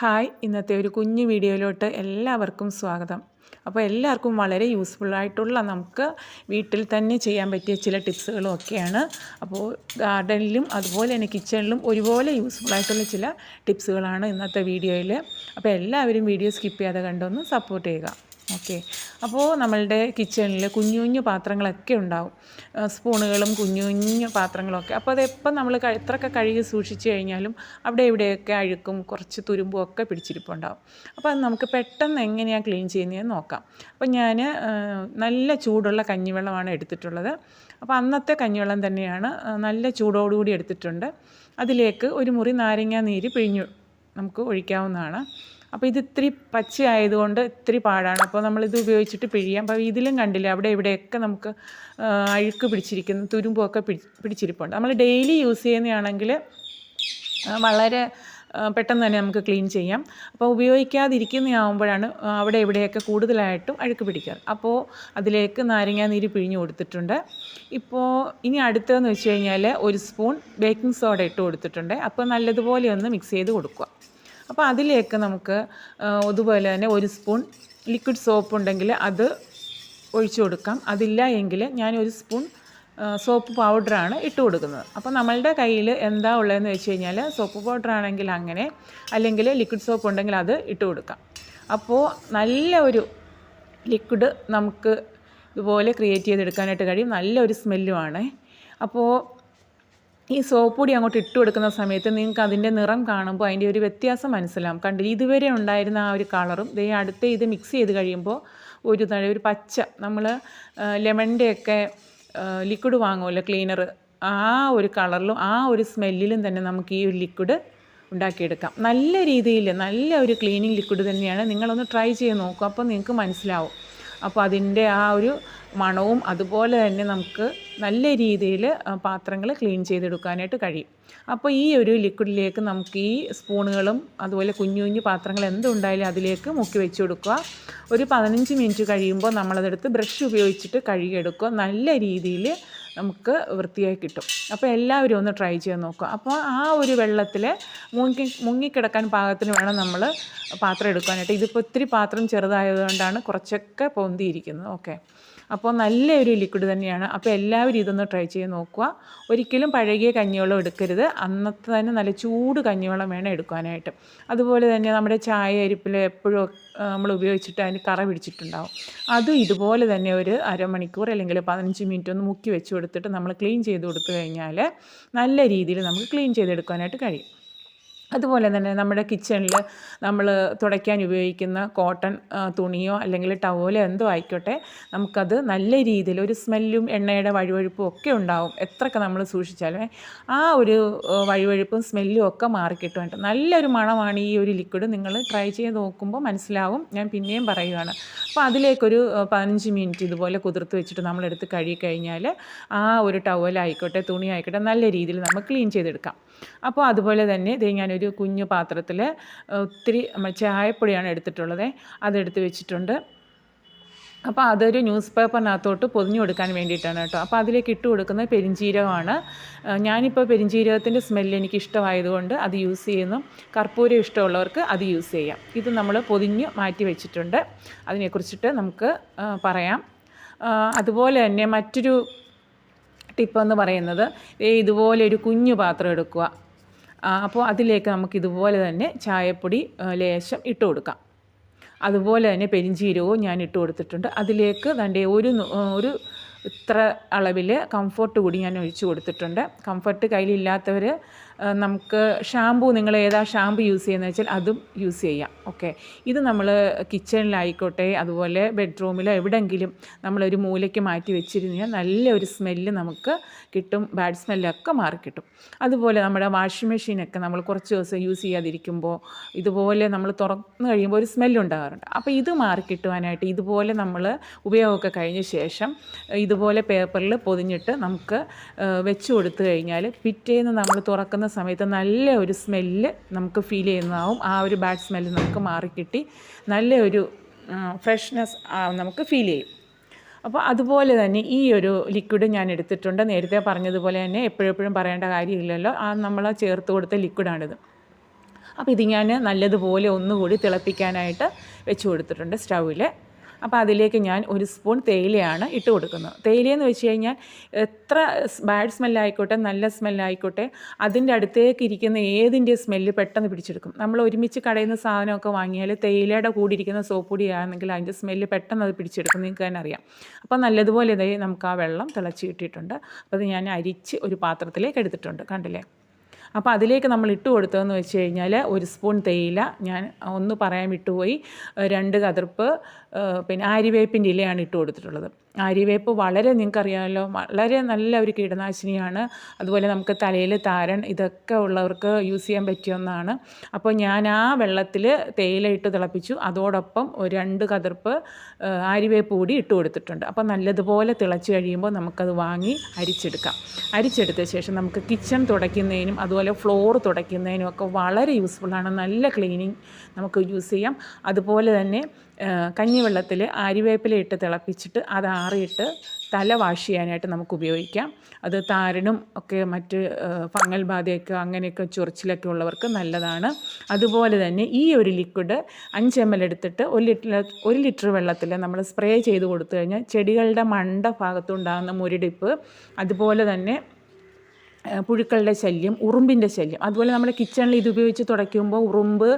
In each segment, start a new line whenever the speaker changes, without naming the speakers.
Hi ഇന്നത്തെ ഒരു കുഞ്ഞു വീഡിയോയിലോട്ട് എല്ലാവർക്കും സ്വാഗതം. അപ്പോൾ എല്ലാവർക്കും വളരെ യൂസ്ഫുൾ ആയിട്ടുള്ള നമുക്ക് വീട്ടിൽ തന്നെ ചെയ്യാൻ പറ്റിയ ചില ടിപ്സുകളും ഒക്കെയാണ് അപ്പോൾ ഗാർഡനിലും അതുപോലെ തന്നെ കിച്ചണിലും ഒരുപോലെ യൂസ്ഫുൾ ആയിട്ടുള്ള ചില ടിപ്സുകളാണ് ഇന്നത്തെ വീഡിയോയിൽ അപ്പോൾ എല്ലാവരും വീഡിയോ സ്കിപ്പ് ചെയ്യാതെ കണ്ടൊന്ന് സപ്പോർട്ട് ചെയ്യുക. ഓക്കെ. അപ്പോൾ നമ്മളുടെ കിച്ചണിൽ കുഞ്ഞു കുഞ്ഞു പാത്രങ്ങളൊക്കെ ഉണ്ടാവും. സ്പൂണുകളും കുഞ്ഞു കുഞ്ഞു പാത്രങ്ങളൊക്കെ. അപ്പോൾ അതെപ്പം നമ്മൾ എത്രയൊക്കെ കഴുകി സൂക്ഷിച്ചു കഴിഞ്ഞാലും അവിടെ ഇവിടെയൊക്കെ അഴുക്കും കുറച്ച് തുരുമ്പും ഒക്കെ പിടിച്ചിരിപ്പുണ്ടാവും. അപ്പോൾ അത് നമുക്ക് പെട്ടെന്ന് എങ്ങനെയാണ് ക്ലീൻ ചെയ്യുന്നതെന്ന് നോക്കാം. അപ്പോൾ ഞാൻ നല്ല ചൂടുള്ള കഞ്ഞിവെള്ളമാണ് എടുത്തിട്ടുള്ളത്. അപ്പോൾ അന്നത്തെ കഞ്ഞിവെള്ളം തന്നെയാണ് നല്ല ചൂടോടുകൂടി എടുത്തിട്ടുണ്ട്. അതിലേക്ക് ഒരു മുറി നാരങ്ങ നീര് പിഴിഞ്ഞു നമുക്ക് ഒഴിക്കാവുന്നതാണ്. അപ്പോൾ ഇത് ഇത്തിരി പച്ചയായതുകൊണ്ട് ഇത്തിരി പാടാണ്. അപ്പോൾ നമ്മളിത് ഉപയോഗിച്ചിട്ട് പിഴിയാം. അപ്പോൾ ഇതിലും കണ്ടില്ല അവിടെ ഇവിടെയൊക്കെ നമുക്ക് അഴുക്ക് പിടിച്ചിരിക്കുന്നു തുരുമ്പൊക്കെ പിടി പിടിച്ചിരിപ്പുണ്ട്. നമ്മൾ ഡെയിലി യൂസ് ചെയ്യുന്നതാണെങ്കിൽ വളരെ പെട്ടെന്ന് തന്നെ നമുക്ക് ക്ലീൻ ചെയ്യാം. അപ്പോൾ ഉപയോഗിക്കാതിരിക്കുന്നതാകുമ്പോഴാണ് ആ, അവിടെ ഇവിടെയൊക്കെ കൂടുതലായിട്ടും അഴുക്ക് പിടിക്കാറ് അപ്പോൾ അതിലേക്ക് നാരങ്ങാ നീര് പിഴിഞ്ഞ് കൊടുത്തിട്ടുണ്ട്. ഇപ്പോൾ ഇനി അടുത്തതെന്ന് വെച്ച് കഴിഞ്ഞാൽ ഒരു സ്പൂൺ ബേക്കിംഗ് സോഡ ഇട്ട് കൊടുത്തിട്ടുണ്ട്. അപ്പോൾ നല്ലതുപോലെ ഒന്ന് മിക്സ് ചെയ്ത് കൊടുക്കുക. അപ്പോൾ അതിലേക്ക് നമുക്ക് അതുപോലെ തന്നെ ഒരു സ്പൂൺ ലിക്വിഡ് സോപ്പ് ഉണ്ടെങ്കിൽ അത് ഒഴിച്ചു കൊടുക്കാം. അതില്ല എങ്കിൽ ഞാൻ ഒരു സ്പൂൺ സോപ്പ് പൗഡറാണ് ഇട്ട് കൊടുക്കുന്നത്. അപ്പോൾ നമ്മളുടെ കയ്യിൽ എന്താ ഉള്ളതെന്ന് വെച്ച് കഴിഞ്ഞാൽ സോപ്പ് പൗഡർ ആണെങ്കിൽ അങ്ങനെ അല്ലെങ്കിൽ ലിക്വിഡ് സോപ്പ് ഉണ്ടെങ്കിൽ അത് ഇട്ട് കൊടുക്കാം. അപ്പോൾ നല്ല ഒരു ലിക്വിഡ് നമുക്ക് ഇതുപോലെ ക്രിയേറ്റ് ചെയ്തെടുക്കാനായിട്ട് കഴിയും. നല്ലൊരു സ്മെല്ലുമാണ് അപ്പോൾ ഈ സോപ്പ് പൊടി അങ്ങോട്ട് ഇട്ട് കൊടുക്കുന്ന സമയത്ത് നിങ്ങൾക്ക് അതിന്റെ നിറം കാണുമ്പോൾ അതിന്റെ ഒരു വ്യത്യാസം മനസ്സിലാവും. കണ്ടില്ല? ഇതുവരെ ഉണ്ടായിരുന്ന ആ ഒരു കളറും ദേ അടുത്ത ഇത് മിക്സ് ചെയ്ത് കഴിയുമ്പോൾ ഒരു തഴ ഒരു പച്ച നമ്മൾ ലെമണിന്റെ ഒക്കെ ലിക്വിഡ് വാങ്ങുമല്ലോ ക്ലീനർ ആ ഒരു കളറിലും ആ ഒരു സ്മെല്ലിലും തന്നെ നമുക്ക് ഈ ഒരു ലിക്വിഡ് ഉണ്ടാക്കിയെടുക്കാം. നല്ല രീതിയിൽ നല്ല ഒരു ക്ലീനിങ് ലിക്വിഡ് തന്നെയാണ്. നിങ്ങളൊന്ന് ട്രൈ ചെയ്ത് നോക്കും. അപ്പോൾ നിങ്ങൾക്ക് മനസ്സിലാവും. അപ്പോൾ അതിന്റെ ആ ഒരു മണവും അതുപോലെ തന്നെ നമുക്ക് നല്ല രീതിയിൽ പാത്രങ്ങൾ ക്ലീൻ ചെയ്തെടുക്കാനായിട്ട് കഴിയും. അപ്പോൾ ഈ ഒരു ലിക്വിഡിലേക്ക് നമുക്ക് ഈ സ്പൂണുകളും അതുപോലെ കുഞ്ഞു കുഞ്ഞു പാത്രങ്ങൾ എന്തുണ്ടായാലും അതിലേക്ക് മുക്കി വെച്ച് കൊടുക്കുക ഒരു പതിനഞ്ച് മിനിറ്റ് കഴിയുമ്പോൾ നമ്മളതെടുത്ത് ബ്രഷ് ഉപയോഗിച്ചിട്ട് കഴുകിയെടുക്കുക. നല്ല രീതിയിൽ നമുക്ക് വൃത്തിയായി കിട്ടും. അപ്പോൾ എല്ലാവരും ഒന്ന് ട്രൈ ചെയ്ത് നോക്കുക. അപ്പോൾ ആ ഒരു വെള്ളത്തിൽ മുങ്ങി മുങ്ങിക്കിടക്കാൻ പാകത്തിന് വേണം നമ്മൾ പാത്രം എടുക്കാനായിട്ട്. ഇതിപ്പോൾ ഒത്തിരി പാത്രം ചെറുതായതുകൊണ്ടാണ് കുറച്ചൊക്കെ പൊന്തിയിരിക്കുന്നത്. ഓക്കെ അപ്പോൾ നല്ലൊരു ലിക്വിഡ് തന്നെയാണ്. അപ്പോൾ എല്ലാവരും ഇതൊന്ന് ട്രൈ ചെയ്ത് നോക്കുക. ഒരിക്കലും പഴകിയ കഞ്ഞിവെള്ളം എടുക്കരുത്. അന്നത്തെ തന്നെ നല്ല ചൂട് കഞ്ഞിവെള്ളം വേണം എടുക്കാനായിട്ട്. അതുപോലെ തന്നെ നമ്മുടെ ചായ അരിപ്പിൽ എപ്പോഴും നമ്മൾ ഉപയോഗിച്ചിട്ട് അതിന് കറ പിടിച്ചിട്ടുണ്ടാവും. അതും ഇതുപോലെ തന്നെ ഒരു അരമണിക്കൂർ അല്ലെങ്കിൽ പതിനഞ്ച് മിനിറ്റ് ഒന്ന് മുക്കി വെച്ച് കൊടുത്തിട്ട് നമ്മൾ ക്ലീൻ ചെയ്ത് കൊടുത്തു കഴിഞ്ഞാൽ നല്ല രീതിയിൽ നമുക്ക് ക്ലീൻ ചെയ്തെടുക്കാനായിട്ട് കഴിയും. അതുപോലെ തന്നെ നമ്മുടെ കിച്ചണിൽ നമ്മൾ തുടയ്ക്കാൻ ഉപയോഗിക്കുന്ന കോട്ടൺ തുണിയോ അല്ലെങ്കിൽ ടവലോ എന്തോ ആയിക്കോട്ടെ നമുക്കത് നല്ല രീതിയിൽ ഒരു സ്മെല്ലും എണ്ണയുടെ വഴുവഴുപ്പും ഒക്കെ ഉണ്ടാവും. എത്രയൊക്കെ നമ്മൾ സൂക്ഷിച്ചാലും. ആ ഒരു വഴുവഴുപ്പും സ്മെല്ലും ഒക്കെ മാറിക്കിട്ടുമുണ്ട് നല്ലൊരു മണമാണ് ഈ ഒരു ലിക്വിഡ് നിങ്ങൾ ട്രൈ ചെയ്ത് നോക്കുമ്പോൾ മനസ്സിലാവും. ഞാൻ പിന്നെയും പറയുകയാണ് അപ്പോൾ അതിലേക്കൊരു പതിനഞ്ച് മിനിറ്റ് ഇതുപോലെ കുതിർത്ത് വെച്ചിട്ട് നമ്മളെടുത്ത് കഴുകി കഴിഞ്ഞാൽ ആ ഒരു ടവലായിക്കോട്ടെ തുണി ആയിക്കോട്ടെ നല്ല രീതിയിൽ നമ്മൾ ക്ലീൻ ചെയ്തെടുക്കാം. അപ്പോൾ അതുപോലെ തന്നെ ഇത് ഞാനൊരു കുഞ്ഞു പാത്രത്തിൽ ഒത്തിരി ചായപ്പൊടിയാണ് എടുത്തിട്ടുള്ളത്. അതെടുത്ത് വെച്ചിട്ടുണ്ട്. അപ്പോൾ അതൊരു ന്യൂസ് പേപ്പറിനകത്തോട്ട് പൊതിഞ്ഞു കൊടുക്കാൻ വേണ്ടിയിട്ടാണ് കേട്ടോ. അപ്പോൾ അതിലേക്ക് ഇട്ട് കൊടുക്കുന്നത് പെരിഞ്ചീരകമാണ്. ഞാനിപ്പോൾ പെരിഞ്ചീരകത്തിന്റെ സ്മെല്ല് എനിക്ക് ഇഷ്ടമായതുകൊണ്ട് അത് യൂസ് ചെയ്യുന്നു. കർപ്പൂരം ഇഷ്ടമുള്ളവർക്ക് അത് യൂസ് ചെയ്യാം. ഇത് നമ്മൾ പൊതിഞ്ഞ് മാറ്റി വെച്ചിട്ടുണ്ട്. അതിനെക്കുറിച്ചിട്ട് നമുക്ക് പറയാം. അതുപോലെ തന്നെ മറ്റൊരു ടിപ്പെന്ന് പറയുന്നത് ഇതുപോലെ ഒരു കുഞ്ഞു പാത്രം എടുക്കുക. അപ്പോൾ അതിലേക്ക് നമുക്ക് ഇതുപോലെ തന്നെ ചായപ്പൊടി ലേശം ഇട്ട് കൊടുക്കാം. അതുപോലെ തന്നെ പെരിഞ്ചീരകവും ഞാൻ ഇട്ട് കൊടുത്തിട്ടുണ്ട്. അതിലേക്ക് തന്റെ ഒരു ഒരു ഇത്ര അളവിൽ കംഫർട്ട് കൂടി ഞാൻ ഒഴിച്ച് കൊടുത്തിട്ടുണ്ട്. കംഫർട്ട് കയ്യിലില്ലാത്തവർ നമുക്ക് ഷാമ്പു നിങ്ങൾ ഏതാ ഷാമ്പു യൂസ് ചെയ്യുന്നത് വെച്ചാൽ അതും യൂസ് ചെയ്യാം. ഓക്കെ. ഇത് നമ്മൾ കിച്ചണിലായിക്കോട്ടെ അതുപോലെ ബെഡ്റൂമിലോ എവിടെയെങ്കിലും നമ്മളൊരു മൂലയ്ക്ക് മാറ്റി വെച്ചിരുന്നാൽ നല്ലൊരു സ്മെല്ല് നമുക്ക് കിട്ടും ബാഡ് സ്മെല്ലൊക്കെ മാറിക്കിട്ടും അതുപോലെ നമ്മുടെ വാഷിംഗ് മെഷീനൊക്കെ നമ്മൾ കുറച്ച് ദിവസം യൂസ് ചെയ്യാതിരിക്കുമ്പോൾ ഇതുപോലെ നമ്മൾ തുറന്നു കഴിയുമ്പോൾ ഒരു സ്മെല്ല് ഉണ്ടാകാറുണ്ട്. അപ്പോൾ ഇത് മാറിക്കിട്ടുവാനായിട്ട് ഇതുപോലെ നമ്മൾ ഉപയോഗമൊക്കെ കഴിഞ്ഞ ശേഷം ഇതുപോലെ പേപ്പറിൽ പൊതിഞ്ഞിട്ട് നമുക്ക് വെച്ച് കൊടുത്തു കഴിഞ്ഞാൽ പിറ്റേന്ന് നമ്മൾ തുറക്കുന്ന സമയത്ത് നല്ല ഒരു സ്മെല്ല് നമുക്ക് ഫീൽ ചെയ്യുന്നതാവും. ആ ഒരു ബാഡ് സ്മെല്ല് നമുക്ക് മാറിക്കിട്ടി. നല്ല ഒരു ഫ്രഷ്നെസ് നമുക്ക് ഫീൽ ചെയ്യും. അപ്പോൾ അതുപോലെ തന്നെ ഈ ഒരു ലിക്വിഡ് ഞാൻ എടുത്തിട്ടുണ്ട്. നേരത്തെ പറഞ്ഞതുപോലെ തന്നെ എപ്പോഴെപ്പോഴും പറയേണ്ട കാര്യമില്ലല്ലോ. ആ നമ്മൾ ചേർത്ത് കൊടുത്ത ലിക്വിഡാണിത് അപ്പോൾ ഇത് ഞാൻ നല്ലതുപോലെ ഒന്നുകൂടി തിളപ്പിക്കാനായിട്ട് വെച്ച് കൊടുത്തിട്ടുണ്ട് സ്റ്റൗവിൽ അപ്പോൾ അതിലേക്ക് ഞാൻ ഒരു സ്പൂൺ തേയിലയാണ് ഇട്ട് കൊടുക്കുന്നത്. തേയിലയെന്ന് വെച്ച് കഴിഞ്ഞാൽ എത്ര ബാഡ് സ്മെല്ലായിക്കോട്ടെ നല്ല സ്മെല്ലായിക്കോട്ടെ അതിന്റെ അടുത്തേക്ക് ഇരിക്കുന്ന ഏതിന്റെ സ്മെല്ല് പെട്ടെന്ന് പിടിച്ചെടുക്കും. നമ്മൾ ഒരുമിച്ച് കടയിൽ നിന്ന് സാധനമൊക്കെ വാങ്ങിയാൽ തേയിലയുടെ കൂടി ഇരിക്കുന്ന സോപ്പ് പൊടിയാണെങ്കിൽ അതിന്റെ സ്മെല്ല് പെട്ടെന്ന് അത് പിടിച്ചെടുക്കും. നിങ്ങൾക്ക് തന്നെ അറിയാം. അപ്പോൾ നല്ലതുപോലെ ഇതായി നമുക്ക് ആ വെള്ളം തിളച്ച് കിട്ടിയിട്ടുണ്ട്. അപ്പോൾ അത് ഞാൻ അരിച്ച് ഒരു പാത്രത്തിലേക്ക് എടുത്തിട്ടുണ്ട്. കണ്ടില്ലേ? അപ്പോൾ അതിലേക്ക് നമ്മൾ ഇട്ട് കൊടുത്തതെന്ന് വെച്ച് കഴിഞ്ഞാൽ ഒരു സ്പൂൺ തേയില. ഞാൻ ഒന്ന് പറയാൻ വിട്ടുപോയി. രണ്ട് കതിർപ്പ് പിന്നെ ആര്യവേപ്പിന്റെ ഇലയാണ് ഇട്ട് കൊടുത്തിട്ടുള്ളത്. ആര്യവേപ്പ് വളരെ നിങ്ങൾക്കറിയാമല്ലോ വളരെ നല്ല ഒരു കീടനാശിനിയാണ്. അതുപോലെ നമുക്ക് തലയിൽ താരൻ ഇതൊക്കെ ഉള്ളവർക്ക് യൂസ് ചെയ്യാൻ പറ്റിയ ഒന്നാണ്. അപ്പോൾ ഞാൻ ആ വെള്ളത്തിൽ തേയില ഇട്ട് തിളപ്പിച്ചു. അതോടൊപ്പം ഒരു രണ്ട് കതിർപ്പ് ആര്യവേപ്പ് കൂടി ഇട്ട് കൊടുത്തിട്ടുണ്ട്. അപ്പോൾ നല്ലതുപോലെ തിളച്ച് കഴിയുമ്പോൾ നമുക്കത് വാങ്ങി അരിച്ചെടുക്കാം. അരിച്ചെടുത്ത ശേഷം നമുക്ക് കിച്ചൺ തുടയ്ക്കുന്നതിനും അതുപോലെ ഫ്ലോർ തുടയ്ക്കുന്നതിനും ഒക്കെ വളരെ യൂസ്ഫുള്ളാണ്. നല്ല ക്ലീനിങ് നമുക്ക് യൂസ് ചെയ്യാം. അതുപോലെ തന്നെ കഞ്ഞിവെള്ളത്തിൽ ആര്യവേപ്പില ഇട്ട് തിളപ്പിച്ചിട്ട് അത് ആറിയിട്ട് തല വാഷ് ചെയ്യാനായിട്ട് നമുക്ക് ഉപയോഗിക്കാം അത് താരനും ഒക്കെ മറ്റ് ഫംഗൽ ബാധയൊക്കെ അങ്ങനെയൊക്കെ ചൊറിച്ചിലൊക്കെ ഉള്ളവർക്ക് നല്ലതാണ്. അതുപോലെ തന്നെ ഈ ഒരു ലിക്വിഡ് അഞ്ച് എം എൽ എടുത്തിട്ട് ഒരു ലിറ്റർ ഒരു ലിറ്റർ വെള്ളത്തിൽ നമ്മൾ സ്പ്രേ ചെയ്ത് കൊടുത്തു കഴിഞ്ഞാൽ ചെടികളുടെ മണ്ട ഭാഗത്തുണ്ടാകുന്ന മുരടിപ്പ് അതുപോലെ തന്നെ പുഴുക്കളുടെ ശല്യം ഉറുമ്പിന്റെ ശല്യം. അതുപോലെ നമ്മുടെ കിച്ചണിൽ ഇത് ഉപയോഗിച്ച് തുടയ്ക്കുമ്പോൾ ഉറുമ്പ്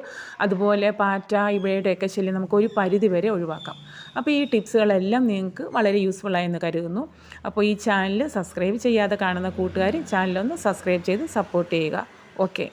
അതുപോലെ പാറ്റ ഇവയുടെയൊക്കെ ശല്യം നമുക്ക് ഒരു പരിധി വരെ ഒഴിവാക്കാം. അപ്പോൾ ഈ ടിപ്സുകളെല്ലാം നിങ്ങൾക്ക് വളരെ യൂസ്ഫുൾ യൂസ്ഫുള്ളായെന്ന് കരുതുന്നു. അപ്പോൾ ഈ ചാനൽ സബ്സ്ക്രൈബ് ചെയ്യാതെ കാണുന്ന കൂട്ടുകാർ ചാനലൊന്ന് സബ്സ്ക്രൈബ് ചെയ്ത് സപ്പോർട്ട് ചെയ്യുക. ഓക്കെ